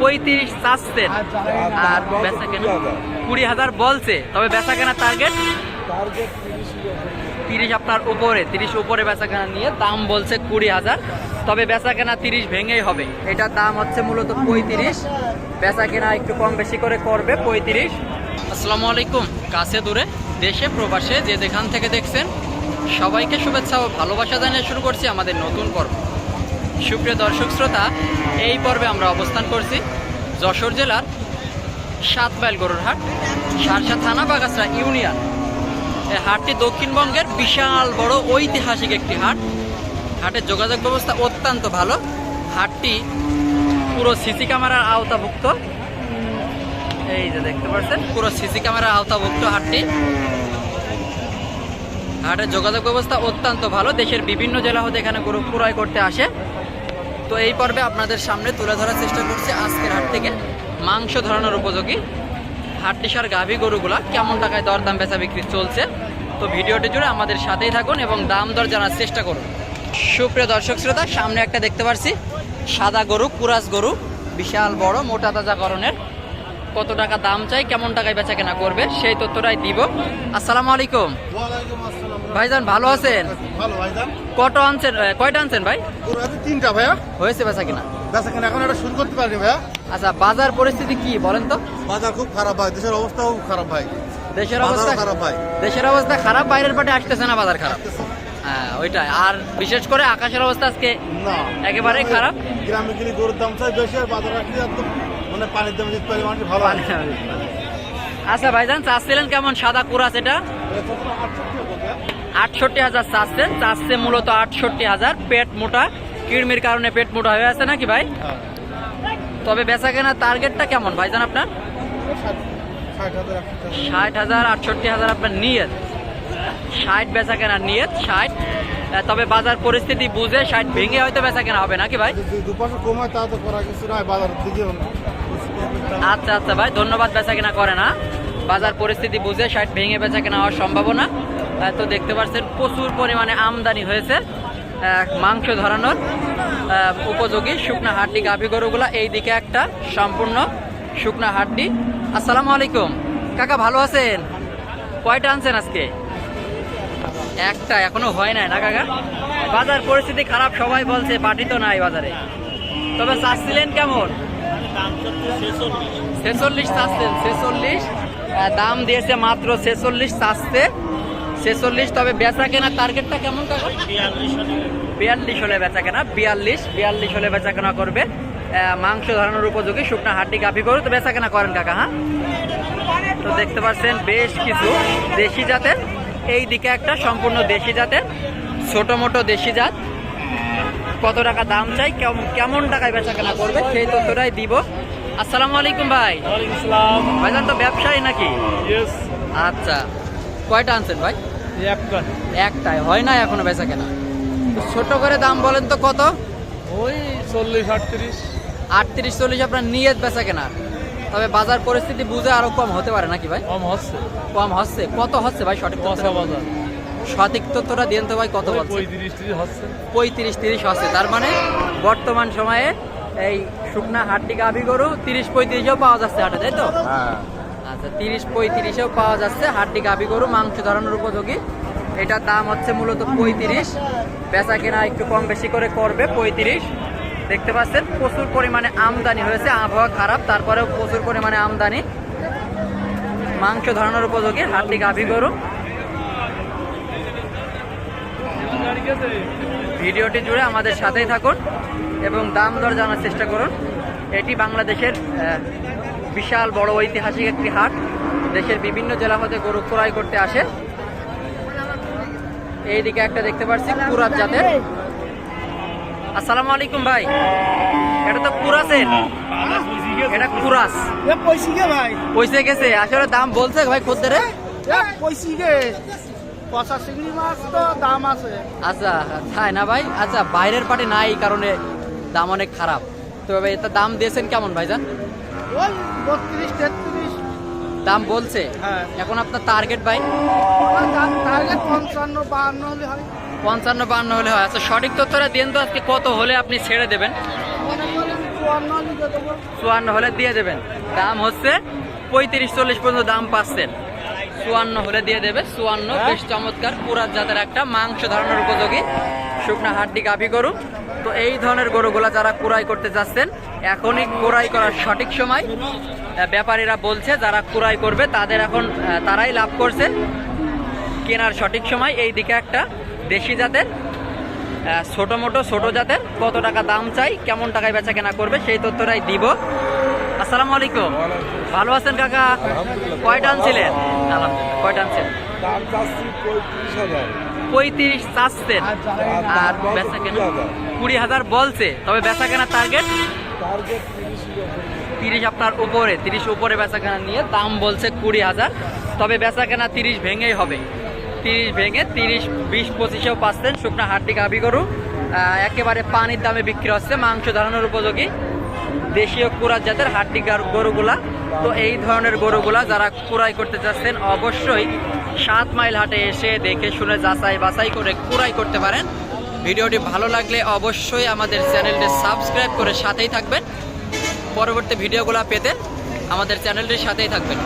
পঁয়ত্রিশ চাচ্ছেন আর বেচা কেনা কুড়ি হাজার বলছে। তবে বেচা কেনা টার্গেট তিরিশ আপনার উপরে। তিরিশ উপরে বেচা কেনা নিয়ে দাম বলছে কুড়ি হাজার। তবে বেচা কেনা তিরিশ ভেঙেই হবে। এটার দাম হচ্ছে মূলত পঁয়ত্রিশ। বেচা কেনা একটু কম বেশি করে করবে পঁয়ত্রিশ। আসসালামু আলাইকুম। কাছে দূরে দেশে প্রবাসে যে যেখান থেকে দেখছেন সবাইকে শুভেচ্ছা ও ভালোবাসা জানিয়ে শুরু করছি আমাদের নতুন পর্ব। সুপ্রিয় দর্শক শ্রোতা, এই পর্বে আমরা অবস্থান করছি যশোর জেলার সাত মাইল গরুর হাট, সারসা থানা বাগাসরা ইউনিয়ন। এই হাটটি দক্ষিণবঙ্গের বিশাল বড় ঐতিহাসিক একটি হাট। হাটের যোগাযোগ ব্যবস্থা অত্যন্ত ভালো। হাটটি পুরো সিসি ক্যামেরার আওতাভুক্ত। এই যে দেখতে পাচ্ছেন, পুরো সিসি ক্যামেরার আওতাভুক্ত হাটটি। হাটের যোগাযোগ ব্যবস্থা অত্যন্ত ভালো। দেশের বিভিন্ন জেলা হতে এখানে গরু ক্রয় করতে আসে। তো এই পর্বে আপনাদের সামনে তুলে ধরার চেষ্টা করছি আজকের হাট থেকে। মাংস ধরানোর উপযোগী। হাটটিসার গাভী গরুগুলা কেমন টাকায় দরদাম বেচা বিক্রি চলছে? তো ভিডিওটি জুড়ে আমাদের সাথেই থাকুন এবং দাম দর জানার চেষ্টা করুন। সুপ্রিয় দর্শক শ্রোতা, সামনে একটা দেখতে পারছি। সাদা গরু, কুরাস গরু, বিশাল বড়, মোটা তাজা করণের কত টাকা দাম চাই কেমন টাকায় বেচা কেনা করবে সেই তথ্যটাই দিব। আসসালামু আলাইকুম। ভাইজান ভালো আছেন? ভালো ভাইজান। কত আনছেন কয়টা আনছেন ভাই? তিনটা ভাইয়া। হয়েছে বেচা কিনা? বেচা কেন এখন এটা শুরু করতে পারিনি ভাইয়া। আচ্ছা বাজার পরিস্থিতি কি বলেন তো? বাজার খুব খারাপ ভাই দেশের অবস্থাও খুব খারাপ ভাই। দেশের অবস্থা খারাপ ভাই। দেশের অবস্থা খারাপ বাইরের পাটে আসতেছে না বাজার খারাপ। হ্যাঁ ওইটাই। আর বিশেষ করে আকাশের অবস্থা আজকে না। একেবারেই খারাপ। গ্রামে গেলে গরুর দাম চাই বেশি আর বাজারে আসলে মানে পানির দাম দিতে পারি মানুষ ভালো। আচ্ছা ভাইজান চাচ্ছিলেন কেমন? সাদা কুরাস এটা? আটষট্টি হাজার চাচ্ছেন চাচ্ছে মূলত আটষট্টি হাজার। পেট মোটা। কিড়মির কারণে পেট মোটা হয়ে আছে নাকি ভাই? হ্যাঁ। তবে বেচা কেনা টার্গেটটা কেমন ভাইজান আপনার? ষাট হাজার আটষট্টি হাজার আপনার নিয়ত। ষাট বেচা কেনা নিয়ত ষাট। তবে বাজার পরিস্থিতি বুঝে ষাট ভেঙে হয়তো বেচা কেনা হবে নাকি ভাই? দুপাশে কমায় তা তো করা কিছু নয় বাজারের দিকে আচ্ছা আচ্ছা ভাই, ধন্যবাদ বেচা কেনা করে না। বাজার পরিস্থিতি বুঝে ষাট ভেঙে বেচা কেনা হওয়ার সম্ভাবনা। তো দেখতে পাচ্ছেন, প্রচুর পরিমাণে আমদানি হয়েছে মাংস ধরানোর উপযোগী শুকনা হাড্ডি গাভী গরুগুলা এই দিকে একটা সম্পূর্ণ শুকনা হাড্ডি। আসসালামু আলাইকুম। কাকা, ভালো আছেন? কয়টা আনছেন আজকে? একটা, এখনও হয় নাই না, কাকা? বাজার পরিস্থিতি খারাপ, সবাই বলছে পাটি তো নাই বাজারে। তবে চাচ্ছিলেন কেমন? ছেচল্লিশ চাচ্ছেন ছেচল্লিশ। দাম দিয়েছে মাত্র ছেচল্লিশ চাচ্ছে, ছেচল্লিশ। তবে বেচা কেনা টার্গেটটা কেমন বিয়াল্লিশ হলে বেচা কেনা, বিয়াল্লিশ বিয়াল্লিশ হলে বেচা কেনা করবে। মাংস ধরানোর উপযোগী, শুকনা হাড্ডি গাভি করু তো বেচা কেনা করেন কাকা হ্যাঁ? তো দেখতে পাচ্ছেন বেশ কিছু দেশি জাতের। এই দিকে একটা সম্পূর্ণ দেশি জাতের, ছোট মোটো দেশি জাত। কত টাকা দাম চাই কেমন টাকায় বেচা কেনা করবে সেই তথ্যটাই দিব। আসসালামু আলাইকুম ভাই। ভাইজান তো ব্যবসায়ী নাকি? আচ্ছা। কয়টা আনছেন ভাই? একটাই। হয় না এখনও বেচা কেনা? ছোট করে দাম বলেন তো কত? ওই চল্লিশ আটত্রিশ। আটত্রিশ চল্লিশ আপনার নিয়ত বেচা কেনা। তবে বাজার পরিস্থিতি বুঝে আরও কম হতে পারে নাকি ভাই? কম হচ্ছে। কম হচ্ছে। কত হচ্ছে ভাই সঠিক বলুন। সঠিক তথ্যটা দিন তো ভাই কত পঁয়ত্রিশ ত্রিশ হচ্ছে। পঁয়ত্রিশ তিরিশ হচ্ছে। তার মানে বর্তমান সময়ে এই শুকনা হাটটি গাভি গরু তিরিশ পঁয়ত্রিশেও পাওয়া যাচ্ছে হাটে তাই তো? হ্যাঁ। আচ্ছা তিরিশ পঁয়ত্রিশেও পাওয়া যাচ্ছে হাড্ডি গাভি গরু মাংস ধরানোর উপযোগী। এটার দাম হচ্ছে মূলত পঁয়ত্রিশ। বেচা কেনা একটু কম বেশি করে করবে পঁয়ত্রিশ। দেখতে পাচ্ছেন প্রচুর পরিমাণে আমদানি হয়েছে আবহাওয়া খারাপ তারপরেও প্রচুর পরিমাণে আমদানি। মাংস ধরানোর উপযোগী হাড্ডি গাভি গরু। ভিডিওটি জুড়ে আমাদের সাথেই থাকুন এবং দাম দর জানার চেষ্টা করুন। এটি বাংলাদেশের বিশাল বড় ঐতিহাসিক একটি হাট। দেশের বিভিন্ন জেলা হতে গরু ক্রয় করতে আসে। এইদিকে একটা দেখতে পাচ্ছি কুরাত জাতের। আসসালামু আলাইকুম ভাই। এটা তো কুরাসের। এটা কুরাস। এ পয়সিকে ভাই। পয়সা গেছে। আসলে দাম বলছে ভাই খদ্দের। এ পয়সিকে। পচা চিংড়ি মাছ তো দাম আছে। আচ্ছা তাই না ভাই? আচ্ছা বাইরের পাটে নাই এই কারণে দাম অনেক খারাপ। তবে এটা দাম দিয়েছেন কেমন ভাইজান? ওই বত্রিশ তেত্রিশ। দাম বলছে? হ্যাঁ। এখন আপনার টার্গেট ভাই? টার্গেট পঞ্চান্ন বাহান্ন হলে হয়। পঞ্চান্ন বান্ন হলে হয়। আচ্ছা সঠিক তথ্যটা দেন তো আজকে কত হলে আপনি ছেড়ে দেবেন? চুয়ান্ন হলে দিয়ে দেবেন। দাম হচ্ছে পঁয়ত্রিশ চল্লিশ পর্যন্ত দাম পাচ্ছেন। চুয়ান্ন হলে দিয়ে দেবে চুয়ান্ন। বেশ চমৎকার পুরাত জাতের একটা মাংস ধারণের উপযোগী। শুকনা হাড্ডি গাভি গরু তো এই ধরনের গরুগুলা যারা কুড়াই করতে যাচ্ছেন এখনই কুড়াই করার সঠিক সময়। ব্যাপারীরা বলছে যারা কুড়াই করবে তাদের এখন তারাই লাভ করছে। কেনার সঠিক সময় এই দিকে একটা দেশি জাতের ছোটো মোটো ছোটো জাতের। কত টাকা দাম চাই কেমন টাকায় বেচা কেনা করবে সেই তথ্যটাই দিব। আসসালামু আলাইকুম। ভালো আছেন কাকা? কয়টা আনছিলেন? আলহামদুলিল্লাহ কয়টা আনছেন? পঁয়ত্রিশ চাচ্ছেন। আর বেচা কেনা কুড়ি হাজার বলছে। তবে বেচা কেনা টার্গেট তিরিশ আপনার উপরে। তিরিশ উপরে বেচা কেনা নিয়ে দাম বলছে কুড়ি হাজার। তবে বেচা কেনা তিরিশ ভেঙেই হবে। তিরিশ ভেঙে তিরিশ বিশ পঁচিশেও পাচ্ছেন। শুকনা হাড্ডি গাভি গরু। একেবারে পানির দামে বিক্রি হচ্ছে। মাংস ধারণের উপযোগী। দেশীয় কুড়ার জাতের হাড্ডি গরুগুলা। তো এই ধরনের গরুগুলা যারা কুরাই করতে চাচ্ছেন, অবশ্যই সাত মাইল হাটে এসে দেখে শুনে যাচাই বাছাই করে কুরাই করতে পারেন। ভিডিওটি ভালো লাগলে অবশ্যই আমাদের চ্যানেলটি সাবস্ক্রাইব করে সাথেই থাকবেন। পরবর্তী ভিডিওগুলো পেতে আমাদের চ্যানেলটির সাথেই থাকবেন।